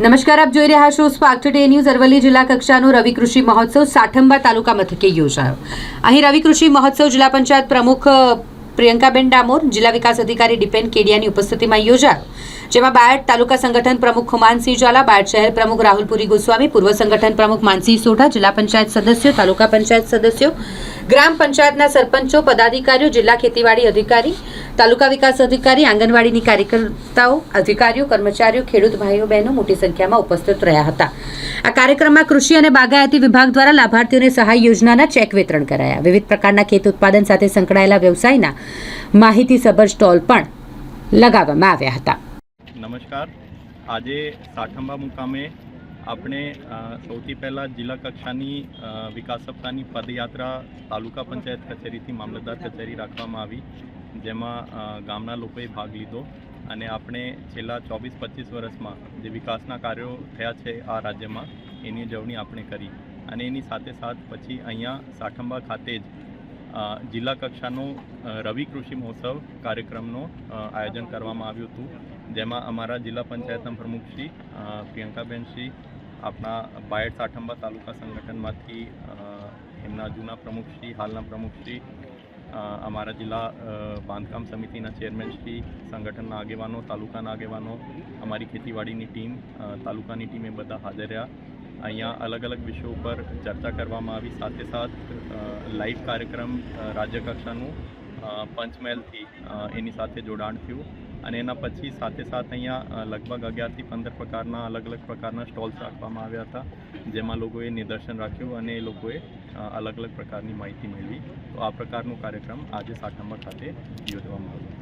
નમસ્કાર, આપ જોઈ રહ્યા છો સ્પાર્ક ટુડે ન્યૂઝ. અરવલ્લી જિલ્લા કક્ષાનો રવિ કૃષિ મહોત્સવ સાઠંબા તાલુકા મથકે યોજાયો. અહીં રવિ કૃષિ મહોત્સવ જિલ્લા પંચાયત પ્રમુખ પ્રિયંકાબેન ડામોર, જિલ્લા વિકાસ અધિકારી ડિપેન કેડિયાની ઉપસ્થિતિમાં યોજાયો. જેમાં બાયડ તાલુકા સંગઠન પ્રમુખ ખુમાનસિંહ ઝાલા, બાયડ શહેર પ્રમુખ રાહુલપુરી ગોસ્વામી, પૂર્વ સંગઠન પ્રમુખ માનસિંહ સોઢા, જિલ્લા પંચાયત સદસ્યો, તાલુકા પંચાયત સદસ્યો, ગ્રામ પંચાયતના સરપંચો, પદાધિકારીઓ, જિલ્લા ખેતીવાડી અધિકારી તાલુકા વિકાસ અધિકારી, આંગણવાડીની કાર્યકર્તાઓ, અધિકારીઓ, કર્મચારીઓ, ખેડૂત ભાઈઓ, બહેનો મોટી સંખ્યામાં ઉપસ્થિત રહ્યા હતા. આ કાર્યક્રમમાં કૃષિ અને બાગાયતી વિભાગ દ્વારા લાભાર્થીઓને સહાય યોજનાના ચેક વિતરણ કરાયા. વિવિધ પ્રકારના ખેત ઉત્પાદન સાથે સંકળાયેલા વ્યવસાયના માહિતીસભર સ્ટોલ પણ લગાવવામાં આવ્યા હતા. નમસ્કાર. આજે સાઠંબા મુકામે આપણે સૌથી પહેલાં જિલ્લા કક્ષાની વિકાસ સપ્તાહની પદયાત્રા તાલુકા પંચાયત કચેરીથી મામલતદાર કચેરી રાખવામાં આવી. જેમાં ગામના લોકોએ ભાગ લીધો અને આપણે છેલ્લા ચોવીસ પચીસ વર્ષમાં જે વિકાસના કાર્યો થયા છે આ રાજ્યમાં, એની ઉજવણી આપણે કરી. અને એની સાથે સાથ પછી અહીંયા સાઠંબા ખાતે જ જિલ્લા કક્ષાનો રવિ કૃષિ મહોત્સવ કાર્યક્રમનો આયોજન કરવામાં આવ્યું હતું. જેમાં અમારા જિલ્લા પંચાયતના પ્રમુખશ્રી પ્રિયંકાબેનશ્રી આપણા બાયડ સાઠંબા તાલુકા સંગઠનમાંથી એમના જૂના પ્રમુખશ્રી હાલના પ્રમુખશ્રી અમારા જિલ્લા બાંધકામ સમિતિના ચેરમેનશ્રી સંગઠનના આગેવાનો, તાલુકાના આગેવાનો, અમારી ખેતીવાડીની ટીમ તાલુકાની ટીમ બધા હાજર રહ્યા. અહીંયા અલગ અલગ વિષયો ઉપર ચર્ચા કરવામાં આવી. સાથે સાથ લાઈવ કાર્યક્રમ રાજ્યકક્ષાનું રાજ્ય કક્ષાનું પંચમહેલથી એની સાથે જોડાણ થયું. અને એના પછી સાથે સાથે અહીંયા લગભગ અગિયારથી પંદર પ્રકારના અલગ અલગ પ્રકારના સ્ટોલ્સ રાખવામાં આવ્યા હતા, જેમાં લોકોએ નિદર્શન રાખ્યું અને એ લોકોએ અલગ અલગ પ્રકારની માહિતી મેળવી. તો આ પ્રકારનો કાર્યક્રમ આજે સાઠંબર ખાતે યોજવામાં આવ્યો.